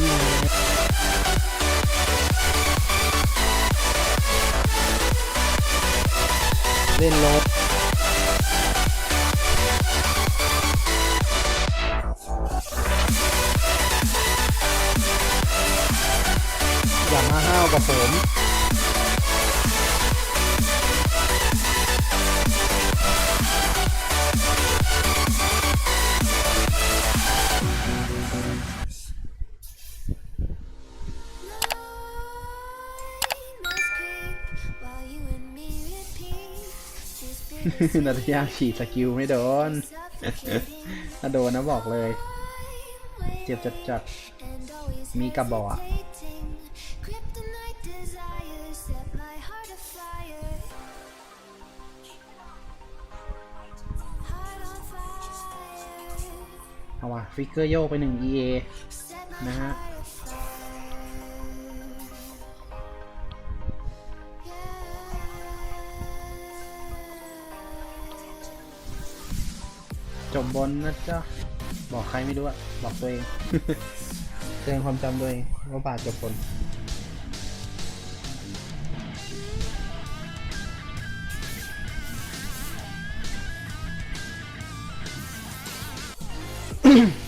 เล่นรถ นัทยาฉีดสกิลไม่โดนถ้าโดนนะบอกเลย เจ็บจัดจัดมีกระบอกอะเอาว่ะฟิกเกอร์โยกไปหนึ่ง EA นะฮะ บบนนะจ๊ะ บอกใครไม่รู้อะบอกตัวเองเตือนความจำตัวเองว่าบาทจบบน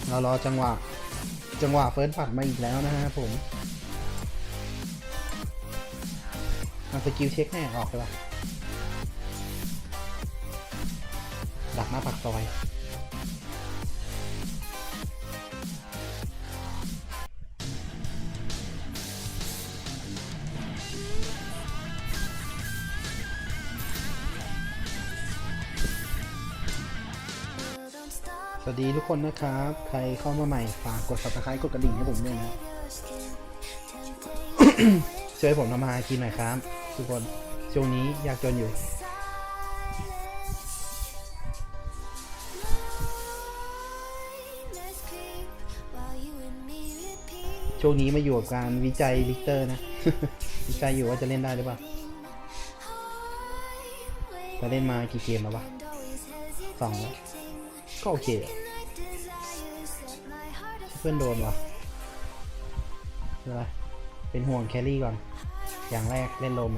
เรารอจังหวะ จังหวะเฟิร์สปัดมาอีกแล้วนะฮะผมเอาสกิลเช็คแน่ออกเลยป่ะดักหน้าปากซอย วัสดีทุกคนนะครับ ใครเข้ามาใหม่ฝากกด subscribe กดกระดิ่งให้ผมด้วยนะ ช่วยผมทำมาหากินหน่อยครับ ทุกคนช่วงนี้ยากจนอยู่ ช่วงนี้มาอยู่กับการวิจัยลิกเตอร์นะ วิจัยอยู่ว่าจะเล่นได้หรือเปล่าจะเล่นมากี่เกมแล้ววะสองแล้วก็โอเคอะ พื่อนโดนวะเป็นไร เป็นห่วงแครี่ก่อน อย่างแรกเล่นลม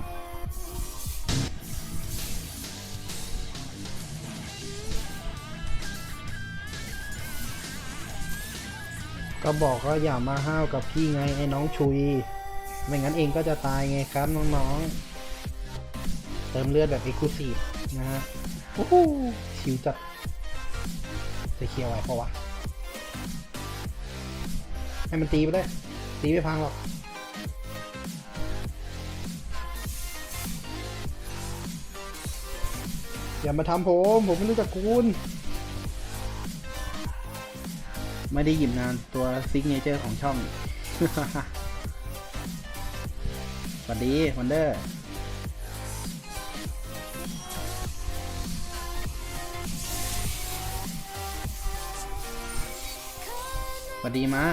ก็บอกว่าอย่ามาห้าวกับพี่ไงไอ้น้องชุย ไม่งั้นเองก็จะตายไงครับน้องๆ เติมเลือดแบบเอ็กซ์คลูซีฟนะฮะโอ้โหชิวจัดจะเคลียร์ไว้เพราะวะ ให้มันตีไปเลย ตีไม่พังหรอกอย่ามาทำผม ผมไม่รู้จักคุณ ไม่ได้หยิบนานตัวซิกเนเจอร์ของช่อง สวัสดีวันเดอร์สวัสดีมะ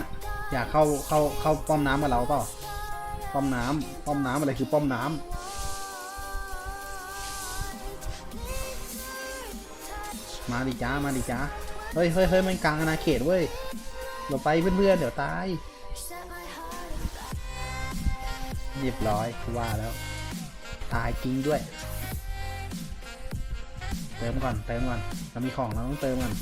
อยากเข้าเข้าเข้าป้อมน้ำกับเราเปล่าป้อมน้ำป้อมน้ำอะไรคือป้อมน้ำมาดิจ้ามาดิจ้าเฮ้ยเฮ้ยเฮ้ยมันกลางอาณาเขตเว้ยเดี๋ยวไปเพื่อนๆเดี๋ยวตายเรียบร้อยกูว่าแล้ว ตายจริงด้วย เติมก่อนเติมก่อนเรามีของเราต้องเติมก่อน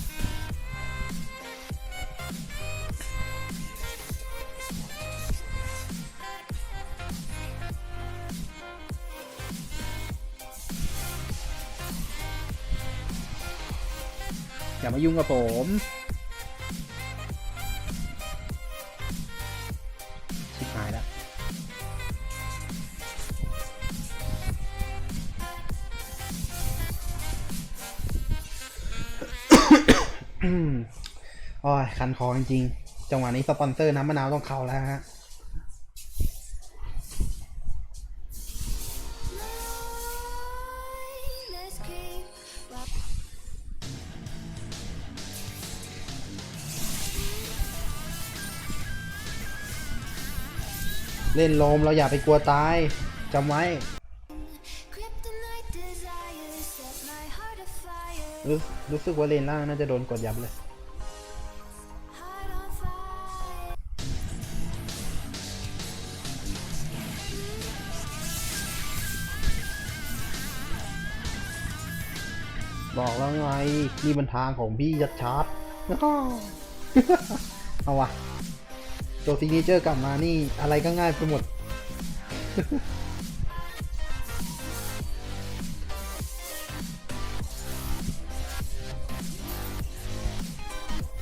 อย่ามายุ่งกับผม ชิบหายแล้วอ้ยคันคอจริงๆ จังหวะนี้สปอนเซอร์น้ำมะนาวต้องเข้าแล้วฮะ เล่นลมเราอย่าไปกลัวตายจำไว้รู้รู้สึกว่าเล่นล่างน่าจะโดนกดยับเลยบอกแล้วไงนี่มันทางของพี่ยัดชาร์ดเอาวะ ตัวซิกเนเจอร์กลับมานี่อะไรก็ง่ายไปหมด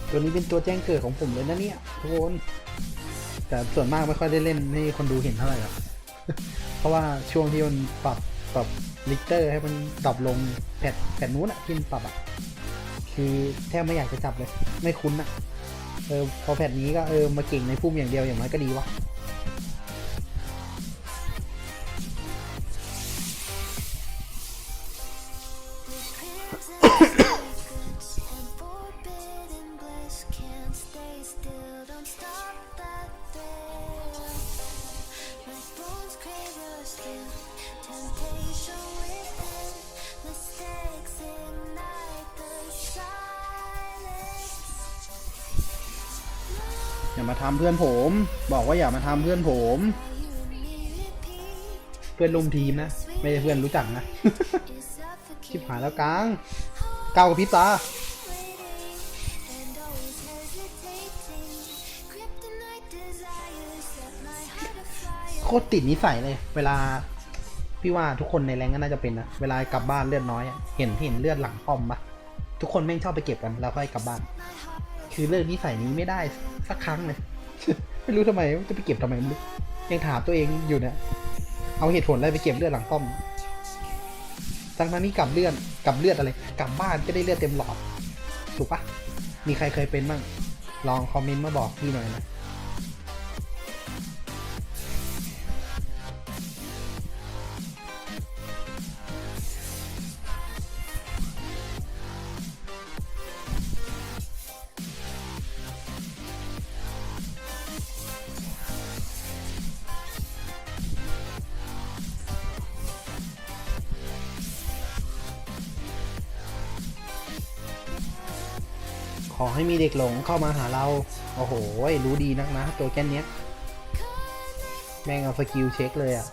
ตัวนี้เป็นตัวแจ้งเกิดของผมเลยนะเนี่ยทุกคนแต่ส่วนมากไม่ค่อยได้เล่นให้คนดูเห็นเท่าไหร่หรอกเพราะว่าช่วงที่มันปรับปรับลิเตอร์ให้มันดรอปลงแพทแพทนู้นอะที่มันปรับอะคือแทบไม่อยากจะจับเลย ไม่คุ้นอะ เออพอแพทนี้ก็เออมาเก่งในฟุ่มอย่างเดียวอย่างน้อยก็ดีวะ เพื่อนผม บอกว่าอย่ามาทำเพื่อนผม เพื่อนร่วมทีมนะ ไม่ใช่เพื่อนรู้จักนะ ชิบหายแล้วกลางก้ากับพริบตาโคตรติดนิสัยเลย เวลาพี่ว่าทุกคนในแรงก็น่าจะเป็นนะ เวลากลับบ้านเลือดน้อย เห็นเห็นเลือดหลังป้อมปะทุกคนแม่งชอบไปเก็บกันแล้วค่อยกลับบ้าน คือเลิกนิสัยนี้ไม่ได้สักครั้งเลย ไม่รู้ทำไมจะไปเก็บทำไมไม่รู้ยังถามตัวเองอยู่เนี่ยเอาเหตุผลอะไรไปเก็บเลือดหลังป้อมทั้งนั้นนี่กลับเลือดกลับเลือดอะไร กลับบ้านก็ได้เลือดเต็มหลอด ถูกปะมีใครเคยเป็นบ้าง ลองคอมเมนต์มาบอกพี่หน่อยนะ ให้มีเด็กหลงเข้ามาหาเรา โอ้โห รู้ดีนักนะ ตัวแค่เนี้ยแม่งเอาสกิลเช็คเลยอะ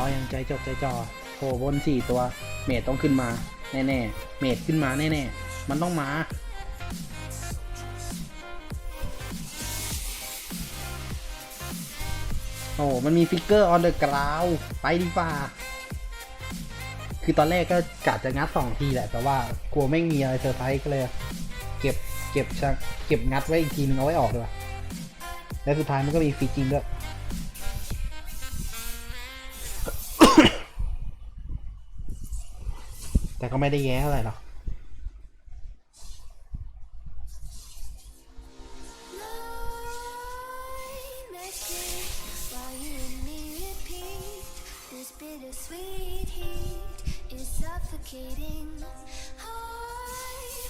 รอยังใจจดใจจ่อโผล่บนสี่ตัว เมดต้องขึ้นมา แน่ๆ เมดขึ้นมาแน่ๆ มันต้องมาโอ้ มันมีฟิกเกอร์ออนเดอะกราวไปดีกว่า คือตอนแรกก็กะจะงัดสองทีแหละ แต่ว่ากลัวไม่มีอะไรเซอร์ไพรส์ก็เลย เก็บ เก็บชักเก็บงัดไว้อีกทีนึงเอาไว้ออกเลยแล้วสุดท้ายมันก็มีฟิกจริงด้วย ก็ไม่ได้แย้อะไรหรอก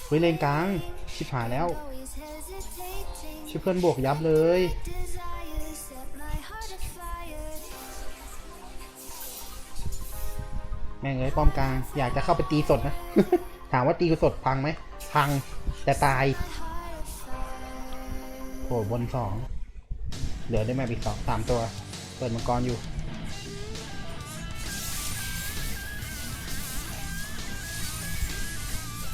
เฮ้ยเลนกลาง ชิบหายแล้ว ชิเพื่อนบวกยับเลย แม่งเอ้ยป้อมกลางอยากจะเข้าไปตีสดนะ ถามว่าตีสดพังไหมพังแต่ตายโอ้บนสองเหลือได้ไหมอีกสองสามตัว เปิดมังกรอยู่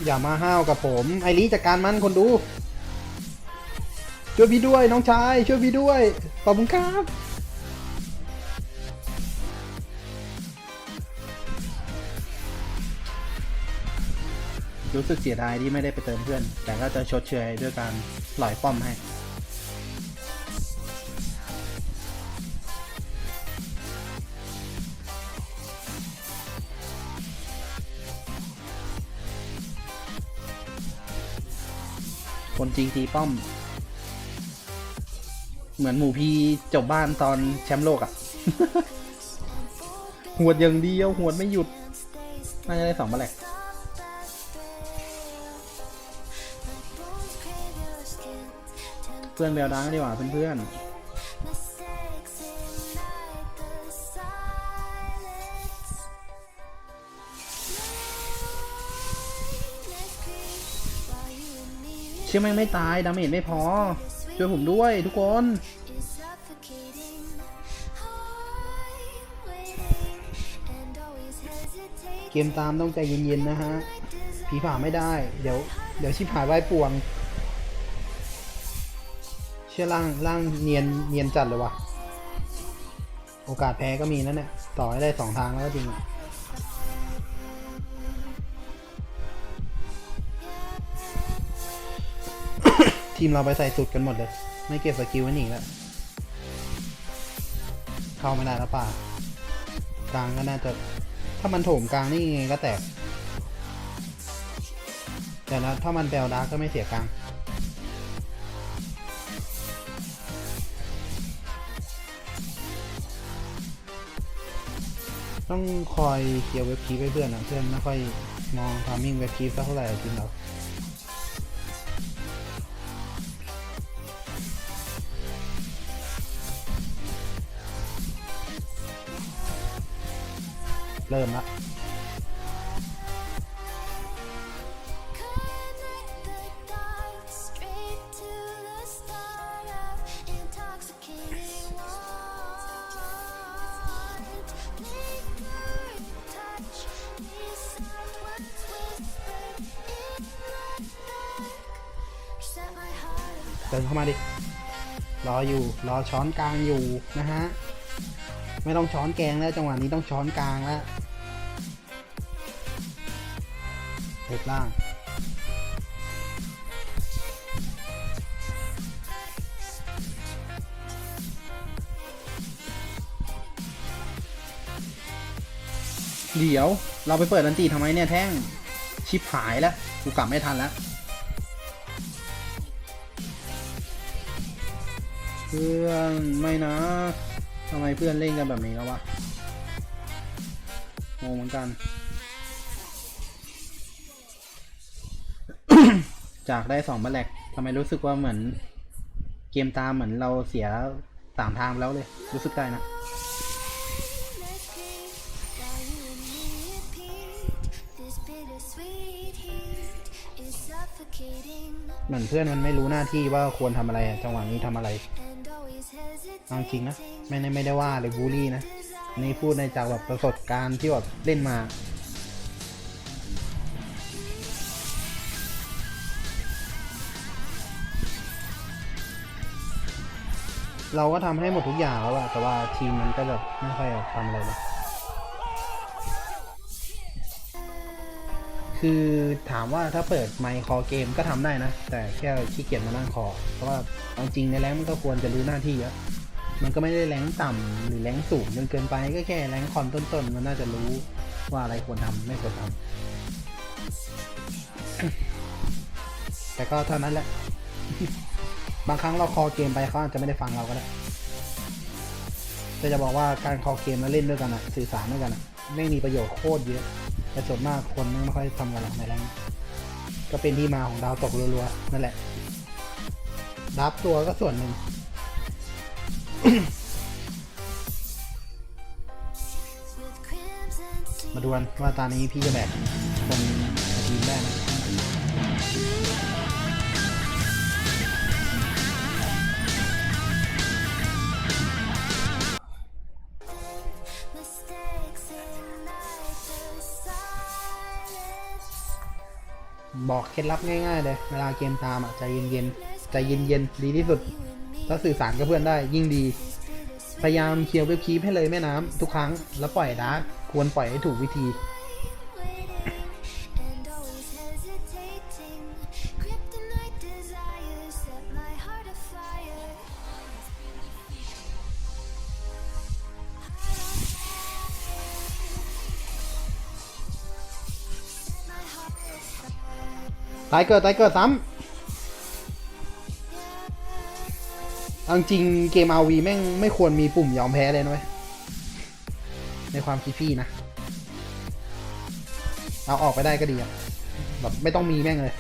อย่ามาห้าวกับผม ไอรีจัดการมันคนดู ช่วยพี่ด้วยน้องชาย ช่วยพี่ด้วยขอบคุณครับ รู้สึกเสียดายที่ไม่ได้ไปเติมเพื่อน แต่ก็จะชดเชยด้วยการหล่อยป้อมให้ คนจริงตีป้อม เหมือนหมูพีจบบ้านตอนแชมป์โลกอะ่ะ หวดอย่างเดียวหวดไม่หยุด น่าจะได้สองมาแหละ เพื่อนแบลดังดีกว่าเพื่อนๆเชื่อแม่งไม่ตายดาเมจไม่พอ ช่วยผมด้วยทุกคนเกมตามต้องใจเย็นๆนะฮะผีผ่าไม่ได้ เดี๋ยว เดี๋ยวชิบหายไว้ป่วง ชื่อร่างร่างเนียนเนียนจัดเลยวะโอกาสแพ้ก็มีนั่นแหละต่อให้ได้สองทางแล้วก็จริงอะทีมเราไปใส่สุดกันหมดเลย ไม่เก็บสกิลไว้หนีแล้ว เข้าไม่ได้แล้วป่ากลางก็น่าจะ ถ้ามันโถมกลางนี่ไงก็แตก แต่นะถ้ามันแบลดาร์กก็ไม่เสียกลาง ต้องคอยเคลียร์เว็บคีไปเพื่อนนะเพื่อนไม่ค่อยมองทามิ่งเว็บคีสักเท่าไหร่จริงหราเริ่มละ เดินเข้ามาดิ รออยู่ รอช้อนกลางอยู่นะฮะ ไม่ต้องช้อนแกงแล้วจังหวะนี้ต้องช้อนกลางแล้วเล็บล่าง เดี๋ยว เราไปเปิดดันตีทำไมเนี่ยแท่ง ชิปหายแล้ว กูกลับไม่ทันแล้ว เพื่อนไม่นะทำไมเพื่อนเล่นกันแบบนี้แล้ววะงงเหมือนกัน จากได้สองบัลแลกทำไมรู้สึกว่าเหมือน เกมตามเหมือนเราเสียสามทางแล้วเลย รู้สึกได้นะเหมือนเพื่อนมันไม่รู้หน้าที่ว่าควรทำอะไรจังหวะนี้ทำอะไร เอาจริงนะไม่ได้ไม่ได้ว่าเลยบูลลี่นะนี่พูดในจากแบบประสบการณ์ที่แบบเล่นมาเราก็ทำให้หมดทุกอย่างแล้วอะแต่ว่าทีมมันก็แบบไม่ค่อยทำอะไรเลย คือถามว่าถ้าเปิดไมค์คอเกมก็ทำได้นะ แต่แค่ขี้เกียจมานั่งคอ เพราะว่าเอาจริงในแรงมันก็ควรจะรู้หน้าที่เยอะ มันก็ไม่ได้แรงต่ำหรือแรงสูงจนเกินไปก็แค่แรงคอนต้นๆ มันน่าจะรู้ว่าอะไรควรทำไม่ควรทำแต่ก็เท่านั้นแหละ บางครั้งเราคอเกมไปเขาอาจจะไม่ได้ฟังเราก็ได้แต่จะบอกว่าการคอเกมแล้วเล่นด้วยกันอะสื่อสารด้วยกันอะไม่มีประโยชน์โคตรเยอะ แต่ส่วนมากคนไม่ค่อยทำกันหรอกในแรงก็เป็นที่มาของดาวตกรัวๆนั่นแหละดับตัวก็ส่วนหนึ่ง มาดูกันว่าตอนนี้พี่จะแบกคนทีมได้ไหมบอกเคล็ดลับง่ายๆเลย เวลาเกมตามอะใจเย็นๆ ใจเย็นๆ ดีที่สุด ถ้าสื่อสารกับเพื่อนได้ยิ่งดี พยายามเคลียร์เว็บคีปให้เลยแม่น้ำทุกครั้ง แล้วปล่อยดาร์กควรปล่อยให้ถูกวิธี Waiting and always hesitating. Kryptonite desires set my heart afire. Set my heart afire. ตายเกิดตายเกิดซ้ำ เอาจริงเกม RV แม่งไม่ควรมีปุ่มยอมแพ้เลยนะเว้ยในความคิดพี่นะ เอาออกไปได้ก็ดีอะแบบไม่ต้องมีแม่งเลย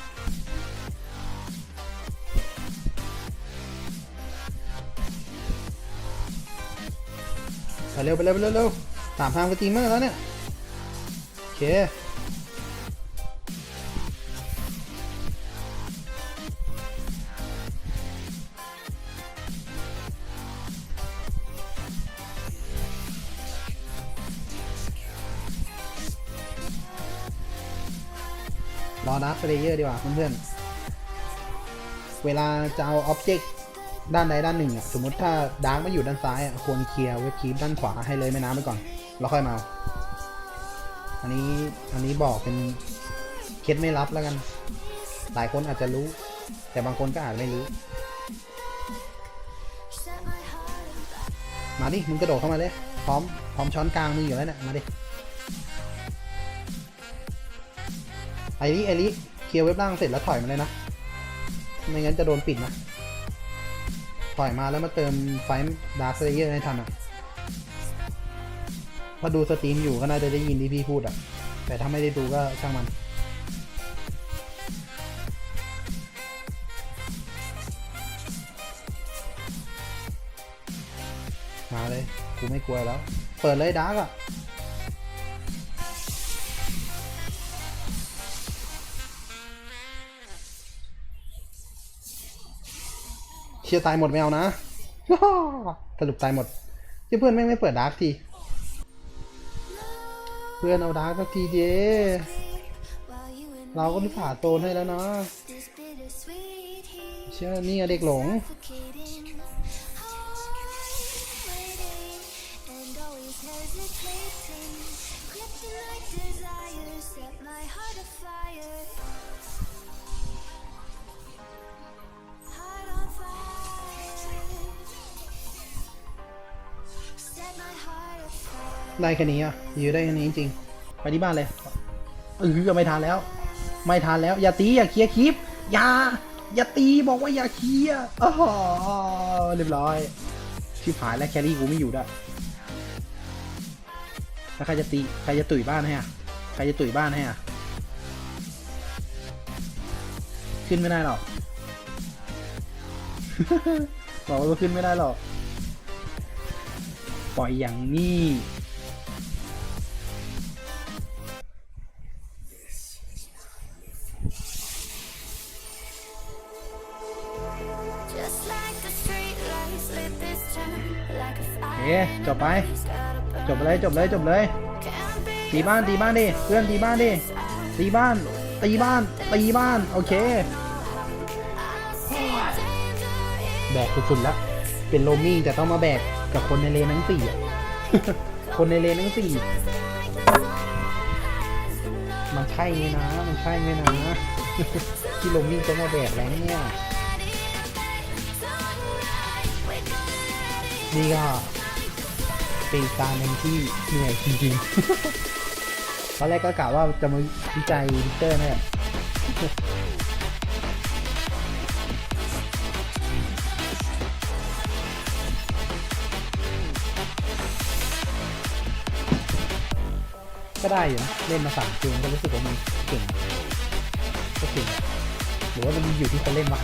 ไปเร็วไปเร็วไปเร็วสามทางไปตีเมอร์แล้วเนี่ย โอเค รอดับเ l เยอร์ดีกว่าเพื่อนๆ เวลาจะเอาอ็อบเจกต์ด้านใดด้านหนึ่งอะ สมมติถ้าดาร์กไม่อยู่ด้านซ้ายอะ ควรเคลียร์เวทคีปด้านขวาให้เลยแม่น้ำไปก่อน แล้วค่อยมา อันนี้ อันนี้บอกเป็นเคล็ดไม่ลับแล้วกัน หลายคนอาจจะรู้ แต่บางคนก็อาจไม่รู้ มาดิ มึงกระโดดเข้ามาเลย พร้อม พร้อมช้อนกลางมึงอยู่แล้วเนี่ย มาดิ ไอริไอริเคลียร์เว็บล่างเสร็จแล้วถอยมาเลยนะ ไม่งั้นจะโดนปิดนะ ถอยมาแล้วมาเติมไฟดาร์คเลเยอร์ให้ทันอะถ้าดูสตรีมอยู่ก็น่าจะได้ยินที่พี่พูดอะ แต่ถ้าไม่ได้ดูก็ช่างมัน มาเลย กูไม่กลัวแล้ว เปิดเลยดาร์กอะ เชียร์ตายหมดไม่เอานะสรุปตายหมดเชี่เพื่อนแม่งไม่เปิดดาร์กที เพื่อนเอาดาร์กสักทีเดี While you and เราก็มีผ่าโตนให้แล้วนะเชื่อนี่เด็กหลง ได้แค่นี้อะอยู่ได้แค่นี้จริงๆไปที่บ้านเลยเออไม่ทันแล้ว ไม่ทันแล้ว อย่าตีอย่าเคลียร์คลิปอย่าอย่าตีบอกว่าอย่าเคลียร์อ๋อเรียบร้อย ชิบหายแล้วแครี่กูไม่อยู่ด้วยแล้วใครจะตีใครจะตุ๋ยบ้านให้อะใครจะตุ๋ยบ้านให้อะขึ้นไม่ได้หรอกบอกว่าขึ้นไม่ได้หรอก ปล่อยอย่างนี้ town like a โอเคจบไป จบเลยจบเลยจบเลยตีบ้านตีบ้านดิเพื่อนตีบ้านดิตีบ้านตีบ้านตีบ้านโอเคแบกสุดๆแล้วเป็นโรมี่จะต้องมาแบกกับคนในเลนทั้งสี่คนในเลนทั้งสี่มันใช่ไหมนะ มันใช่ไหมนะที่โรมี่ต้องมาแบกแล้วเนี่ย นี่ก็เป็นการหนึ่งที่เหนื่อยจริงๆ ตอนแรกก็กะว่าจะมาวิจัยวิเตอร์นี่นแหละก็ได้อยู่นะเล่นมาสามเกมก็รู้สึกว่ามันเก่งก็เก่งหรือว่ามันอยู่ที่คนเล่นวะ